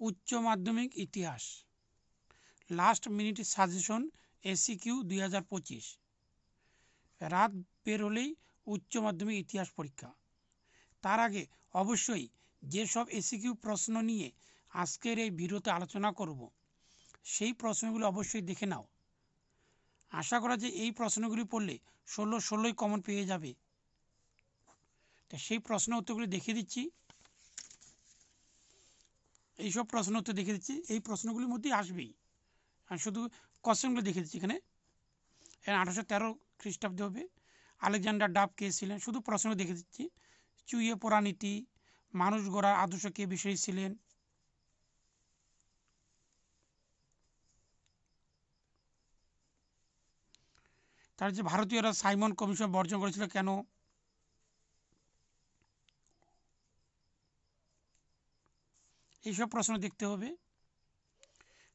উচ্চ মাধ্যমিক ইতিহাস। লাস্ট মিনিট সাজেশন এসিকিউ দুই হাজার পঁচিশ। রাত পেরোলেই উচ্চ মাধ্যমিক ইতিহাস পরীক্ষা। তার আগে অবশ্যই যেসব এসি কিউ প্রশ্ন নিয়ে আজকের এই ভিডিওতে আলোচনা করব, সেই প্রশ্নগুলো অবশ্যই দেখে নাও। আশা করা যে এই প্রশ্নগুলি পড়লে ষোলো ষোলোই কমন পেয়ে যাবে। তা সেই প্রশ্ন উত্তরগুলি দেখিয়ে দিচ্ছি। এইসব প্রশ্ন উত্তর দেখে দিচ্ছি। এই প্রশ্নগুলির মধ্যেই আসবেই। আর শুধু কোশ্চেনগুলো দেখে দিচ্ছি এখানে। আঠারোশো তেরো খ্রিস্টাব্দে হবে। আলেকজান্ডার ডাব কে ছিলেন? শুধু প্রশ্ন দেখে দিচ্ছি। চুইয়ে পরানীতি মানুষ গড়ার আদর্শ কে বিষয় ছিলেন? তার যে ভারতীয়রা সাইমন কমিশন বর্জন করেছিল কেন? এইসব প্রশ্ন দেখতে হবে।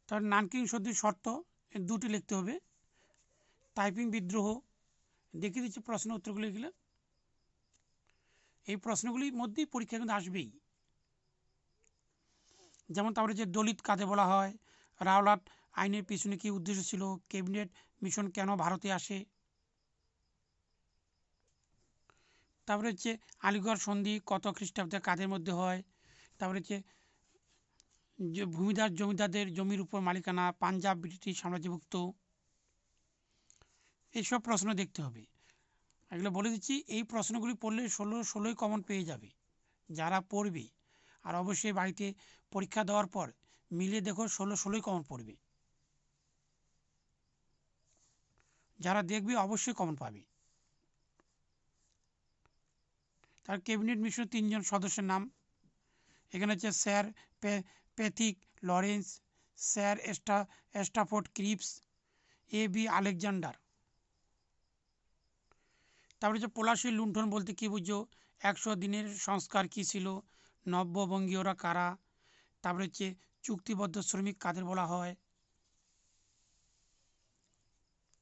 তার নানকিং সন্ধির শর্ত দুটি লিখতে হবে। টাইপিং বিদ্রোহ, দেখিয়ে দিচ্ছি প্রশ্ন উত্তরগুলো এগুলো। এই প্রশ্নগুলির মধ্যেই পরীক্ষা কিন্তু আসবেই। যেমন তারপরে যে দলিত কাজে বলা হয়, রাওলাট আইনের পিছনে কি উদ্দেশ্য ছিল, ক্যাবিনেট মিশন কেন ভারতে আসে? তারপরে হচ্ছে আলিগড় সন্ধি কত খ্রিস্টাব্দে কাদের মধ্যে হয়? তারপরে হচ্ছে ভূমিদার জমিদারদের জমির উপর মালিকানা পাঞ্জাব, ব্রিটিশ সাম্রাজ্যভুক্ত। এইসব প্রশ্ন দেখতে হবে। এগুলো বলে দিচ্ছি, এই প্রশ্নগুলি পড়লে ষোলো, ষোলোই কমন পেয়ে যাবে, যারা পড়বে। আর অবশ্যই বাড়িতে পরীক্ষা দেওয়ার পর মিলিয়ে দেখো ষোলো, ষোলোই কমন পড়বে। যারা দেখবে অবশ্যই কমন পাবে। তার ক্যাবিনেট মিশন তিনজন সদস্যের নাম। এখানে হচ্ছে sir Pethick Lawrence sir এস্টা Stafford Cripps A B Alexander তারপরে হচ্ছে পলাশী লুণ্ঠন বলতে কী বুঝো একশো দিনের সংস্কার কী ছিল? নব্যবঙ্গীয়রা কারা? তারপরে হচ্ছে চুক্তিবদ্ধ শ্রমিক কাদের বলা হয়?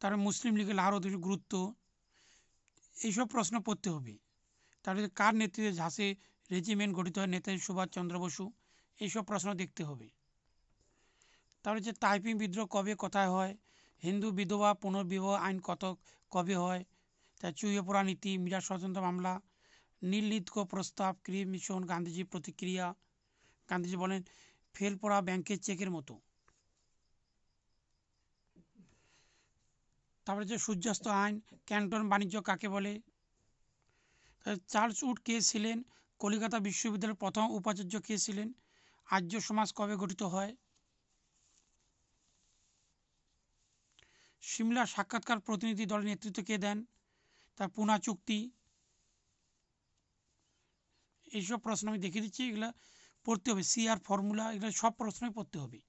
তারপরে মুসলিম লীগের লাহার গুরুত্ব। এইসব প্রশ্ন পড়তে হবে। তারপরে কার নেতৃত্বে ঝাঁসে রেজিমেন্ট গঠিত হয় নেতাজি সুভাষচন্দ্র বসু? এইসব প্রশ্ন দেখতে হবে। তারপরে যে টাইপিং বিদ্রোহ কবে কোথায় হয়, হিন্দু বিধবা পুনর্বিবাহ আইন কত কবে হয়, তা চুইয়ে নীতি মীরা স্বতন্ত্র মামলা নীলনীতক প্রস্তাব ক্রিয়ে মিশন গান্ধীজির প্রতিক্রিয়া, গান্ধীজি বলেন, ফেল পড়া ব্যাংকের চেকের মতো। তারপরে যে সূর্যাস্ত আইন, ক্যান্টন বাণিজ্য কাকে বলে? চার্লস উড কে ছিলেন? কলিকাতা বিশ্ববিদ্যালয়ের প্রথম উপাচার্য কে ছিলেন? আর্য সমাজ কবে গঠিত হয়? সিমলা সাক্ষাৎকার প্রতিনিধি দলের নেতৃত্ব কে দেন? তার পুনা চুক্তি? এইসব প্রশ্ন আমি দেখিয়ে দিচ্ছি, এগুলো পড়তে হবে সিআর ফর্মুলা, এগুলো সব প্রশ্নই পড়তে হবে।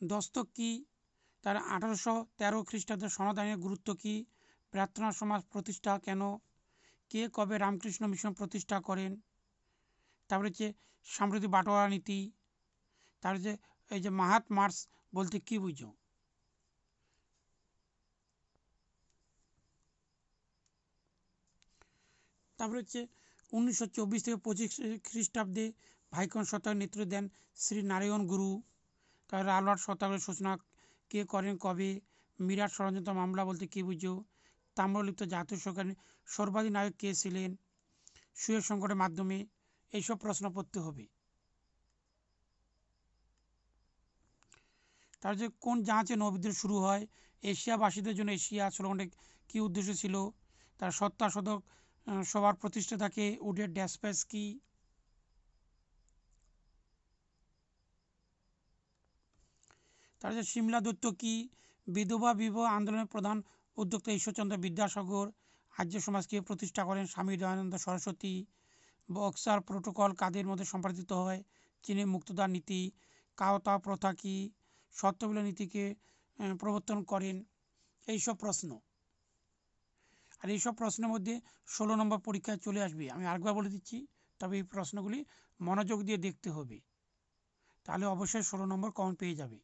দস্তক কি? তার আঠারোশো তেরো খ্রিস্টাব্দের সনদ গুরুত্ব কী? প্রার্থনা সমাজ প্রতিষ্ঠা কেন? কে কবে রামকৃষ্ণ মিশন প্রতিষ্ঠা করেন? তারপরে হচ্ছে সাম্প্রতি বাটোয়ারা নীতি, তারপরে যে এই যে মাহাত মার্স বলতে কি বুঝো? তারপরে হচ্ছে উনিশশো চব্বিশ থেকে পঁচিশ খ্রিস্টাব্দে ভাইকন সত্যাগ্রহ নেতৃত্ব দেন শ্রী নারায়ণ গুরু। তারপরে আলোয়ার সত্যাগ্রহের সূচনা কে করেন কবে? মিরাট ষড়যন্ত্র মামলা বলতে কী বুঝো? তাম্রলিপ্ত জাতীয় সরকারের সর্বাধিনায়ক কে ছিলেন? সুয়ের সংকটের মাধ্যমে এইসব প্রশ্ন পড়তে হবে। তার যে কোন জাহাজে নৌবিদ্রোহ শুরু হয়, এশিয়াবাসীদের জন্য এশিয়া স্লোগানটা কি উদ্দেশ্য ছিল? তার সত্তাশোধক সবার প্রতিষ্ঠাতাকে উডের ড্যাসপ্যাস কি? তার যে সিমলা দত্ত কি? বিধবা বিবাহ আন্দোলনের প্রধান উদ্যোক্তা ঈশ্বরচন্দ্র বিদ্যাসাগর আর্য সমাজকে প্রতিষ্ঠা করেন স্বামী দয়ানন্দ সরস্বতী। বক্সার প্রোটোকল কাদের মধ্যে সম্পাদিত হয়? চীনের মুক্তদার নীতি, কাওতা প্রথা কি? সত্যবিল নীতিকে প্রবর্তন করেন। এইসব প্রশ্ন। আর এইসব প্রশ্নের মধ্যে ষোলো নম্বর পরীক্ষায় চলে আসবে। আমি আরেকবার বলে দিচ্ছি, তবে এই প্রশ্নগুলি মনোযোগ দিয়ে দেখতে হবে। তাহলে অবশ্যই ষোলো নম্বর কমন পেয়ে যাবে।